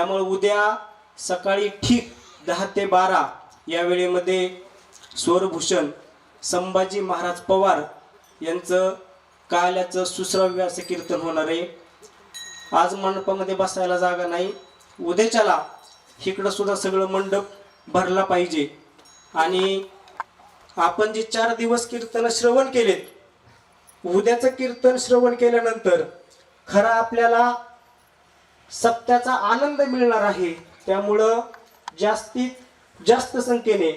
त्यामुळे उद्या सकाळी ठीक दहा ते बारा या वेळेमध्ये स्वरभूषण संभाजी महाराज पवार यांचं काल्याचं सुश्राव्य असं कीर्तन होणार आहे. आज मंडपामध्ये बसायला जागा नाही. उद्याच्याला इकडं सुद्धा सगळं मंडप भरला पाहिजे. आणि आपण जे चार दिवस कीर्तन श्रवण केलेत उद्याचं कीर्तन श्रवण केल्यानंतर खरा आपल्याला सत्याचा आनंद मिळणार आहे. त्यामुळं जास्तीत जास्त संख्येने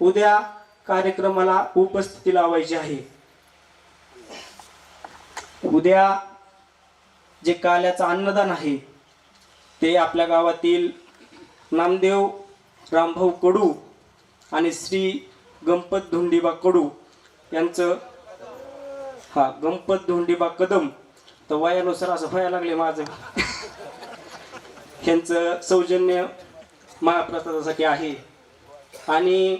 उद्या कार्यक्रमाला उपस्थिती लावायची आहे. उद्या जे काल्याचं अन्नदान आहे ते आपल्या गावातील नामदेव रामभाऊ कडू आणि श्री गणपत धोंडीबा कडू यांचं हा गणपत धोंडीबा कदम तर वयानुसार असं व्हायला लागले माझं. ह्यांचं सौजन्य महाप्रसादासाठी आहे. आणि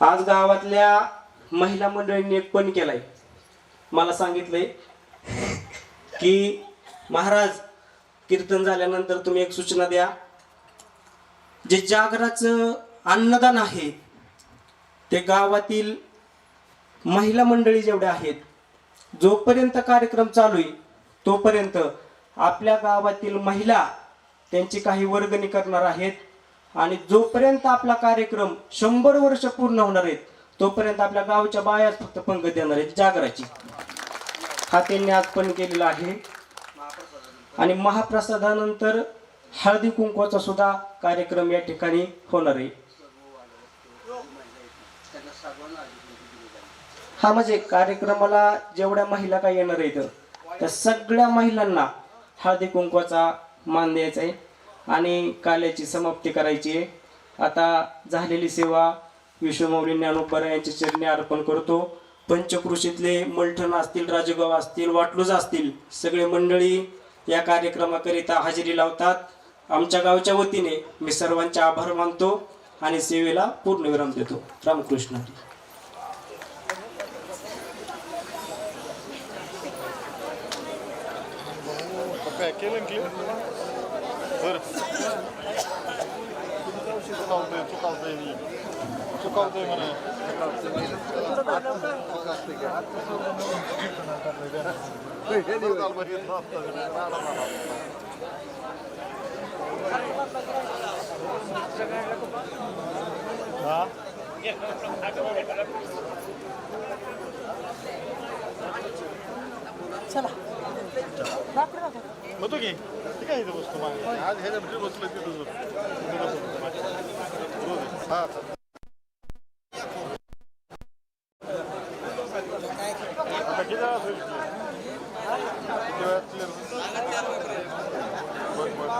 आज गावातल्या महिला मंडळींनी एक पण केलाय. मला सांगितलंय की महाराज कीर्तन झाल्यानंतर तुम्ही एक सूचना द्या. जे जागराचं अन्नदान आहे ते गावातील महिला मंडळी जेवढ्या आहेत जोपर्यंत कार्यक्रम चालू आहे तोपर्यंत आपल्या गावातील महिला त्यांची काही वर्गणी करणार आहेत. आणि जोपर्यंत आपला कार्यक्रम शंभर वर्ष पूर्ण होणार आहेत तोपर्यंत आपल्या गावच्या बायाच फक्त पंगत देणार आहेत जागराची. हा त्यांनी आज पण केलेला आहे. आणि महाप्रसादानंतर हळदी कुंकवाचा सुद्धा कार्यक्रम या ठिकाणी होणार आहे. हा म्हणजे कार्यक्रमाला जेवढ्या महिला काय येणार आहेत त्या सगळ्या महिलांना हळदी कुंकवाचा मान द्यायचा आहे आणि काल्याची समाप्ती करायची आहे आता झालेली सेवा विश्वमौली ज्ञानोबरा यांच्या चरणी अर्पण करतो. पंचकृषीतले मलठण असतील राजगाव असतील वाटलूज असतील सगळे मंडळी या कार्यक्रमाकरिता हजेरी लावतात. आमच्या गावच्या वतीने मी सर्वांचे आभार मानतो आणि सेवेला पूर्णविराम देतो. रामकृष्ण. हरी. काय केलं क्लिअर बरं चुकावतोय चुकावतोय मी चुकावतोय म्हणा हा होतो की ठीक आहे इथं Ma to gdje? Ti kaj ide u stomani? Ajde, hajde, bilo sledi do zuba. Ha. Какие дела слышите? Девятый. Вот, вот.